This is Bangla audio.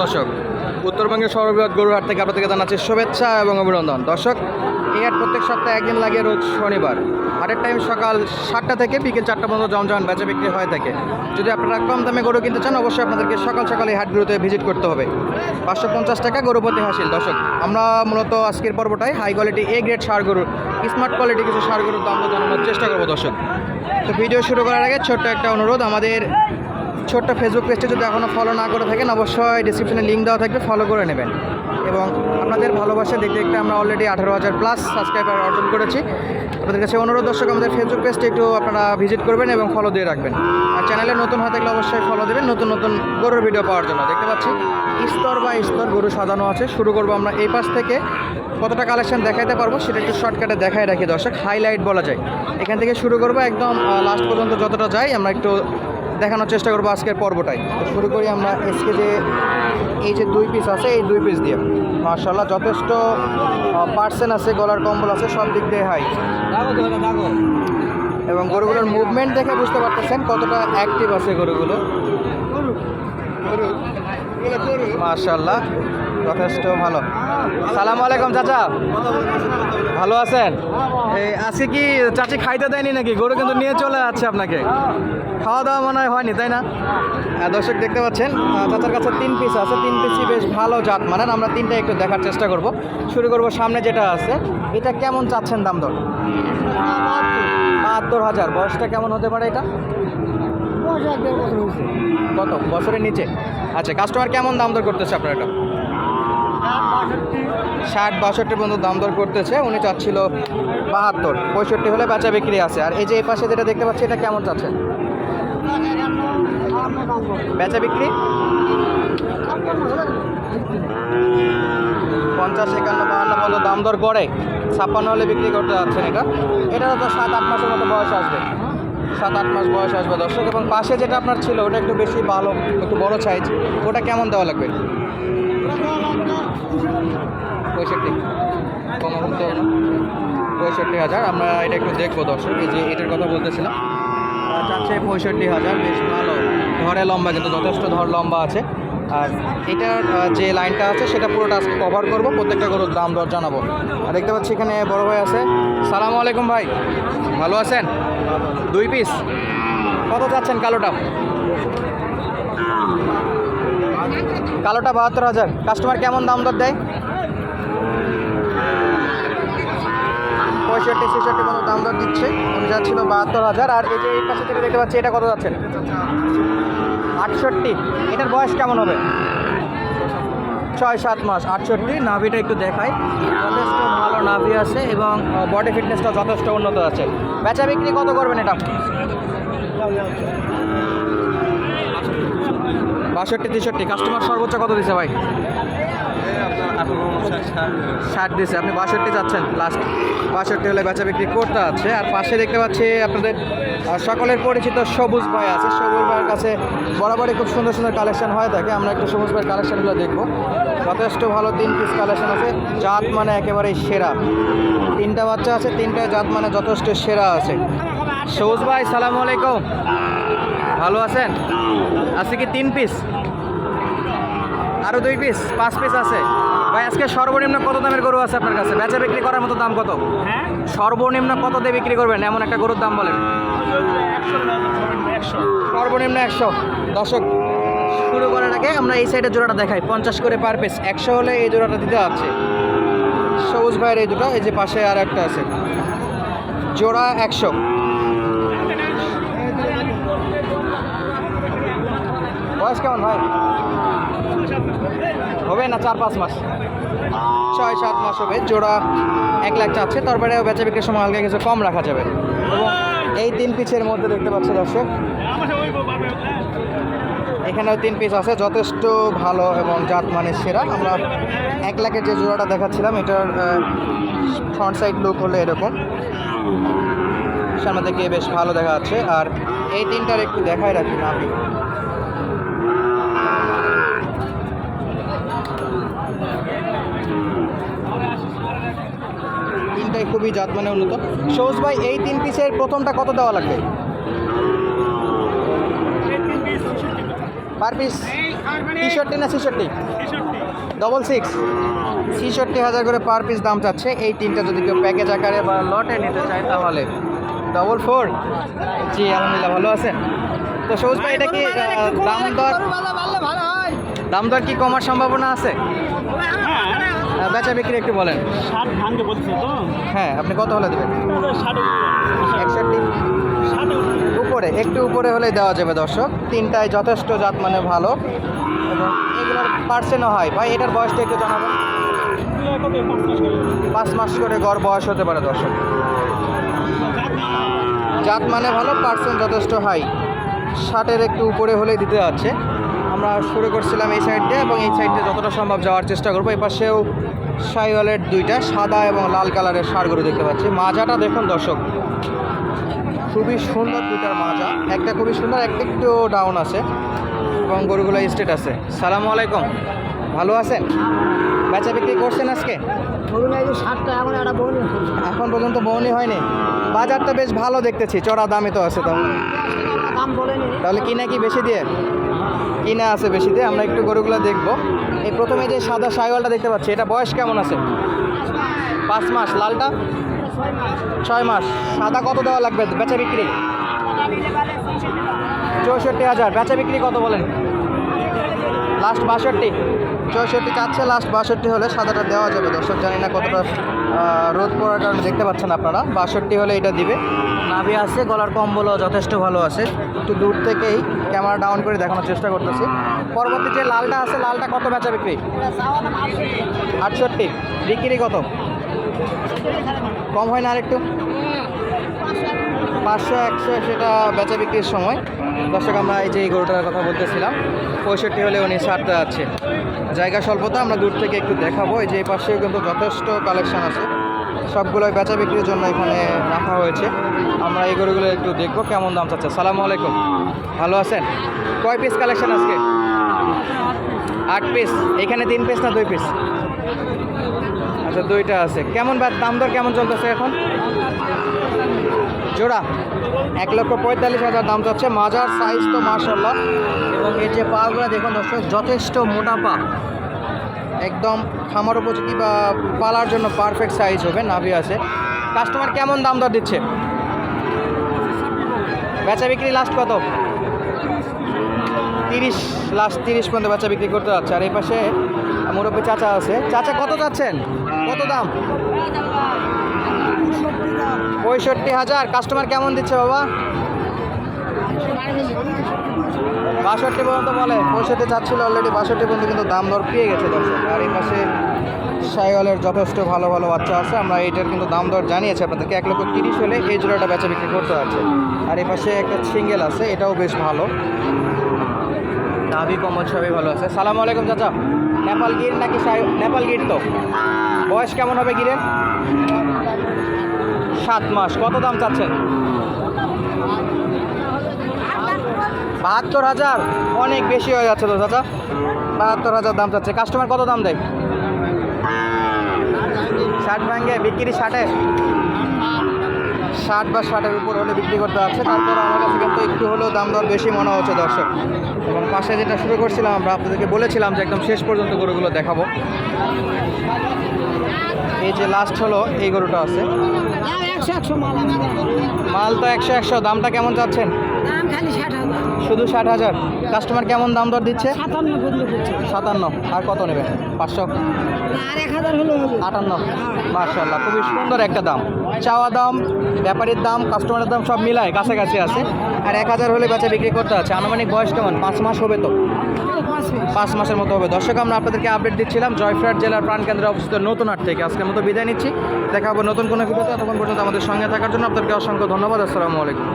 দর্শক, উত্তরবঙ্গের সর্ববৃহৎ গরুহাট থেকে আপনাদেরকে জানাচ্ছি শুভেচ্ছা এবং অভিনন্দন। দর্শক, এই হাট প্রত্যেক সপ্তাহে একদিন লাগে রোজ শনিবার। হাটের টাইম সকাল সাতটা থেকে বিকেল চারটা পর্যন্ত জমজমান বেচা বিক্রি হয়ে থাকে। যদি আপনারা কম দামে গরু কিনতে চান, অবশ্যই আপনাদেরকে সকাল সকাল এই হাটগুলোতে ভিজিট করতে হবে। পাঁচশো পঞ্চাশ টাকা গরু প্রতি হাসিল দর্শক, আমরা মূলত আজকের পর্বটায় হাই কোয়ালিটি এ গ্রেড সার গরুর স্মার্ট কোয়ালিটি কিছু সার গরুর দাম জানানোর চেষ্টা করব দর্শক। তো ভিডিও শুরু করার আগে ছোট্ট একটা অনুরোধ। আমাদের ছোট্ট ফেসবুক পেজটি যদি এখনও ফলো না করে থাকেন, অবশ্যই ডিসক্রিপশনে লিঙ্ক দেওয়া থাকবে ফলো করে নেবেন। এবং আপনাদের ভালোবাসা দেখতে দেখতে আমরা অলরেডি আঠারো হাজার প্লাস সাবস্ক্রাইবার অর্জন করেছি। আপনাদের কাছে অনুরোধ, দর্শক, আমাদের ফেসবুক পেজটি একটু আপনারা ভিজিট করবেন এবং ফলো দিয়ে রাখবেন। আর চ্যানেলে নতুন হয়ে থাকলে অবশ্যই ফলো দেবেন। নতুন নতুন গরুর ভিডিও পাওয়ার জন্য। দেখতে পাচ্ছি স্তর বা স্তর গরু সাজানো আছে। শুরু করব আমরা এই পাশ থেকে। কতটা কালেকশন দেখাইতে পারব সেটা একটু শর্টকাটে দেখাই রাখি দর্শক। হাইলাইট বলা যায়। এখান থেকে শুরু করব, একদম লাস্ট পর্যন্ত যতটা যাই আমরা একটু দেখানোর চেষ্টা করব আজকের পর্বটাই। তো শুরু করি আমরা এসকে যে এই যে দুই পিস আছে, এই দুই পিস দিয়ে। মার্শাল্লাহ যথেষ্ট পার্সেন আছে, গলার কম্বল আছে, সব দিক দিয়ে হাই এবং গরুগুলোর মুভমেন্ট দেখে বুঝতে পারতেছেন কতটা অ্যাক্টিভ আছে গরুগুলো। মার্শাল্লাহ যথেষ্ট ভালো। সালাম আলাইকুম চাচা। ভালো আছেন? এই আজকে কি চাচি খাইতে দেয়নি নাকি? গরু কিন্তু নিয়ে চলে যাচ্ছে আপনাকে। খাওয়া দাওয়া মনে হয় হয়নি তাই না? হ্যাঁ, দর্শক দেখতে পাচ্ছেন চাচার কাছে তিন পিস আছে। তিন পিসই বেশ ভালো জাত মানেন আমরা তিনটা একটু দেখার চেষ্টা করব। শুরু করব সামনে যেটা আছে। এটা কেমন চাচ্ছেন দাম দর? বাহাত্তর হাজার। বয়সটা কেমন হতে পারে এটা? কত? বছরের নিচে। আচ্ছা কাস্টমার কেমন দাম দর করতেছে আপনার এটা? ষাট বাষট্টি পর্যন্ত দাম দর করতেছে, উনি চাচ্ছিল বাহাত্তর, পঁয়ষট্টি হলে বেচা বিক্রি আছে। আর এই যে এই পাশে যেটা দেখতে পাচ্ছি, এটা কেমন চাচ্ছেন? বেচা বিক্রি? পঞ্চাশ, একান্ন, বাহান্ন পর্যন্ত দাম দর করে, ছাপ্পান্ন হলে বিক্রি করতে যাচ্ছেন এটা। এটারও তো সাত, আট মাসের মতো বয়স আসবে। সাত, আট মাস বয়স আসবে দর্শক, এবং পাশে যেটা আপনার ছিল, ওটা একটু বেশি ভালো, একটু বড় সাইজ ওটা কেমন দেওয়া লাগবে? পঁয়ষট্টি। কম কম তো পঁয়ষট্টি হাজার। আমরা এটা একটু দেখব দর্শক, এই যে এটার কথা বলতেছিলাম। চাচ্ছে পঁয়ষট্টি হাজার, বেশ ভালো। ধরে লম্বা কিন্তু যথেষ্ট ধর লম্বা আছে। আর এটার যে লাইনটা আছে, সেটা পুরোটা আজকে কভার করব। প্রত্যেকটা গরুর দাম দর জানাব। আর দেখতে পাচ্ছি এখানে বড় ভাই আছে। সালাম আলাইকুম ভাই। ভালো আছেন? দুই পিস কত চাচ্ছেন কালোটা? কালোটা বাহাত্তর হাজার। কাস্টমার কেমন দাম দর দেয়? পঁয়ষট্টি, ছেষট্টি মতো দাম দর দিচ্ছে। উনি যাচ্ছিল বাহাত্তর হাজার। আর এই যে এই পাশে থেকে দেখতে পাচ্ছি, এটা কত যাচ্ছে? আটষট্টি। এটার বয়স কেমন হবে? ছয়, সাত মাস। আটষট্টি। নাভিটা একটু দেখাই। যথেষ্ট ভালো নাভি আছে এবং বডি ফিটনেসটা যথেষ্ট উন্নত আছে। বেচা বিক্রি কত করবেন এটা? বাষট্টি, তেষট্টি। কাস্টমার সর্বোচ্চ কত দিছে ভাই? ষাট দিছে। আপনি বাষট্টি যাচ্ছেন লাস্ট বাষট্টি হলে বেচা বিক্রি করতে আছে। আর পাশে দেখতে পাচ্ছি আপনাদের সকলের পরিচিত সবুজ ভাই আছে। সবুজ ভাইয়ের কাছে বরাবরই খুব সুন্দর সুন্দর কালেকশন হয়ে। থাকে আমরা একটু সবুজ ভাইয়ের কালেকশনগুলো দেখব। যথেষ্ট ভালো তিন পিস কালেকশন আছে। জাত মানে একেবারেই সেরা। তিনটা বাচ্চা আছে, তিনটা জাত মানে যথেষ্ট সেরা আছে। সবুজ ভাই, সালামু আলাইকুম। ভালো আছেন? আছে কি তিন পিস আরও দুই পিস পাঁচ পিস আছে। ভাই আজকে সর্বনিম্ন কত দামের গরু আছে আপনার কাছে? বেচা বিক্রি করার মতো দাম কত? সর্বনিম্ন কত দিয়ে বিক্রি করবেন? এমন একটা গরুর দাম বলেন। সর্বনিম্ন একশো। দশক শুরু করার আগে আমরা এই সাইডে জোড়াটা দেখাই। পঞ্চাশ করে পার পিস একশো হলে এই জোড়াটা দিতে হচ্ছে সবুজ ভাইয়ের এই দুটো এই যে পাশে আর একটা আছে। জোড়া একশো। বয়স কেমন ভাই? হবে না চার পাঁচ মাস? ছয় সাত মাস হবে, জোড়া এক লাখ চাচ্ছে, তারপরে বেচা বিক্রির সময় হালকা কিছু কম রাখা যাবে। এবং এই তিন পিসের মধ্যে দেখতে পাচ্ছি দর্শক, এখানেও তিন পিস আছে, যথেষ্ট ভালো এবং জাত মানে সেরা। আমরা এক লাখের যে জোড়াটা দেখাচ্ছিলাম, এটার ফ্রন্ট সাইড লুক হলে এরকম। সামনে থেকে বেশ ভালো দেখা যাচ্ছে। আর এই তিনটার একটু দেখাই রাখি না আমি। তিনটাই খুবই মানে উন্নত। সৌজ ভাই, এই তিন পিসের প্রথমটা কত দেওয়া লাগবে? পার পিস ছিষট্টি না ছিষট্টি ডবল সিক্স ছিষট্টি হাজার করে পার পিস দাম চাচ্ছে। এই তিনটা যদি কেউ প্যাকেজ আকারে বা লটে নিতে চায় তাহলে ডবল ফোর জি, আলহামদুলিল্লাহ, ভালো আছেন। তো সবুজ ভাই, এটা কি দাম দর দাম দর কি কমার সম্ভাবনা আছে? বেচা বিক্রি একটু বলেন। ষাট ভাঙতে বলছে তো? হ্যাঁ আপনি কত হলে দেবেন? ষাট একষট্টি? ষাট উপরে একটু উপরে হলেই দেওয়া যাবে দর্শক। তিনটায় যথেষ্ট জাত মানে ভালো। এবং এগুলোর পার্সেন্টও হয়। ভাই এটার বয়সটা একটু জানাবেন। পাঁচ মাস করে। গড় বয়স হতে পারে দর্শক। জাত মানে ভালো পার্সেন্ট যথেষ্ট হাই। ষাটের একটু উপরে হলেই দিতে যাচ্ছে আমরা শুরু করছিলাম এই সাইড দিয়ে এবং এই সাইড দিয়ে যতটা সম্ভব যাওয়ার চেষ্টা করব। এই পাশেও সাইওয়ালের দুইটা সাদা এবং লাল কালারের সারগুলো দেখতে পাচ্ছি। মাজাটা দেখুন দর্শক খুবই সুন্দর দুটার মাজা। একটা খুবই সুন্দর একটা একটু ডাউন আছে এবং গরুগুলো স্টেট আছে। সালাম আলাইকুম ভালো আছেন? বেচা বিক্রি করছেন আজকে? এখন একটা বোন এখন পর্যন্ত বউনি হয়নি। বাজারটা বেশ ভালো দেখতেছি চড়া দামে তো আছে বলেনি। তাহলে কিনা কি বেশি দিয়ে? কিনা আছে বেশিতে, আমরা একটু গরুগুলো দেখব। এই প্রথমে যে সাদা সাইওয়ালটা দেখতে পাচ্ছি, এটা বয়স কেমন আছে? পাঁচ মাস, লালটা? ছয় মাস। সাদা কত দেওয়া লাগবে বেচা বিক্রি? চৌষট্টি হাজার। বেচা বিক্রি কত বলেন? লাস্ট বাষট্টি। চৌষট্টি চাচ্ছে লাস্ট বাষট্টি হলে সাদাটা দেওয়া যাবে। দর্শক, জানি না কতটা রোদ পড়ার কারণে দেখতে পাচ্ছেন আপনারা। বাষট্টি হলে এটা দিবে। নাভি আছে, গলার কম্বলও যথেষ্ট ভালো আছে। একটু দূর থেকেই ক্যামেরা ডাউন করে দেখানোর চেষ্টা করতেছি। পরবর্তী যে লালটা আছে, লালটা কত বেচা বিক্রি? আটষট্টি। বিক্রি কত? কম হয় না আরেকটু? পাঁচশো একশো সেটা বেচা বিক্রির সময়। দর্শক, আমরা এই যে এই গরুটার কথা বলতেছিলাম, পঁয়ষট্টি হলে উনি ছাড়তে যাচ্ছে। জায়গা স্বল্পতা আমরা দূর থেকে একটু দেখাবো। এই যে এই পাশেও কিন্তু যথেষ্ট কালেকশন আছে। সবগুলোই বেচা বিক্রির জন্য এখানে রাখা হয়েছে। আমরা এই গরুগুলো একটু দেখব কেমন দাম চাচ্ছে। সালামু আলাইকুম। ভালো আছেন? কয় পিস কালেকশন আজকে? আট পিস এখানে তিন পিস না দুই পিস আচ্ছা দুইটা আছে। কেমন বা- দাম দর কেমন চলতেছে এখন? জোড়া, এক লক্ষ পঁয়তাল্লিশ হাজার দাম চাচ্ছে। মাজার সাইজ তো মার্শাল্লাহ এবং এর যে পাগুলো দেখুন দর্শক, যথেষ্ট মোটা পা একদম খামার উপযোগী বা পালার জন্য পারফেক্ট সাইজ হবে, নাভি আছে। কাস্টমার কেমন দাম দর দিচ্ছে? বেচা বিক্রি লাস্ট কত? তিরিশ লাস্ট তিরিশ পর্যন্ত বেচা বিক্রি করতে যাচ্ছে। আর এই পাশে মুরব্বী চাচা আছে। চাচা কত যাচ্ছেন কত দাম? পঁয়ষট্টি হাজার। কাস্টমার কেমন দিচ্ছে বাবা? বাষট্টি পর্যন্ত বলে। পঁয়ষট্টি চাচ্ছিল অলরেডি বাষট্টি পর্যন্ত কিন্তু দাম দর পেয়ে গেছে দর্শক। আর এই পাশে সাইওয়ালের যথেষ্ট ভালো ভালো বাচ্চা আছে। আমরা এইটার কিন্তু দাম দর জানিয়েছি আপনাদেরকে। এক লক্ষ তিরিশ হলে এই জোড়াটা বেচা বিক্রি করতে আছে আর এই পাশে একটা সিঙ্গেল আছে, এটাও বেশ ভালো। নাভি কমল সবই ভালো আছে। সালাম আলাইকুম চাচা। নেপাল গির নাকি নেপাল গির তো? বয়স কেমন হবে গিরের? সাত মাস। কত দাম চাচ্ছেন? বাহাত্তর হাজার। অনেক বেশি হয়ে যাচ্ছে তো চাচা। বাহাত্তর হাজার দাম চাচ্ছে। কাস্টমার কত দাম দেয়? ষাট ভাঙ্গে। বিক্রি ষাটে? ষাট বা ষাটের উপর হলে বিক্রি করতে যাচ্ছে তারপর আমার কাছে কিন্তু একটু হলেও দাম দর বেশি মনে হচ্ছে দর্শক। এবং পাশে যেটা শুরু করছিলাম আমরা আপনাদেরকে বলেছিলাম যে একদম শেষ পর্যন্ত গরুগুলো দেখাবো। এই যে লাস্ট হলো এই গরুটা আছে। মাল তো একশো একশো দামটা কেমন চাচ্ছেন? শুধু ষাট হাজার। কাস্টমার কেমন দাম দর দিচ্ছে? সাতান্ন। আর কত নেবেন? পাঁচশো? আটান্ন। মার্শাল্লাহ খুবই সুন্দর একটা দাম। চাওয়া দাম, ব্যাপারের দাম কাস্টমারের দাম সব মিলায়, কাছাকাছি আছে। আর এক হাজার হলে বেচা বিক্রি করতে আছে আনুমানিক বয়স কেমন? পাঁচ মাস হবে তো? পাঁচ মাসের মতো হবে। দর্শক, আমরা আপনাদেরকে আপডেট দিচ্ছিলাম। জয়ফ্রাট জেলার প্রাণকেন্দ্রে অবস্থিত নতুন হাট থেকে। আজকের মতো বিদায় নিচ্ছি। দেখা হবে নতুন কোনো ভিডিওতে। তখন পর্যন্ত আমাদের সঙ্গে থাকার জন্য আপনাদেরকে অসংখ্য ধন্যবাদ। আসসালামু আলাইকুম।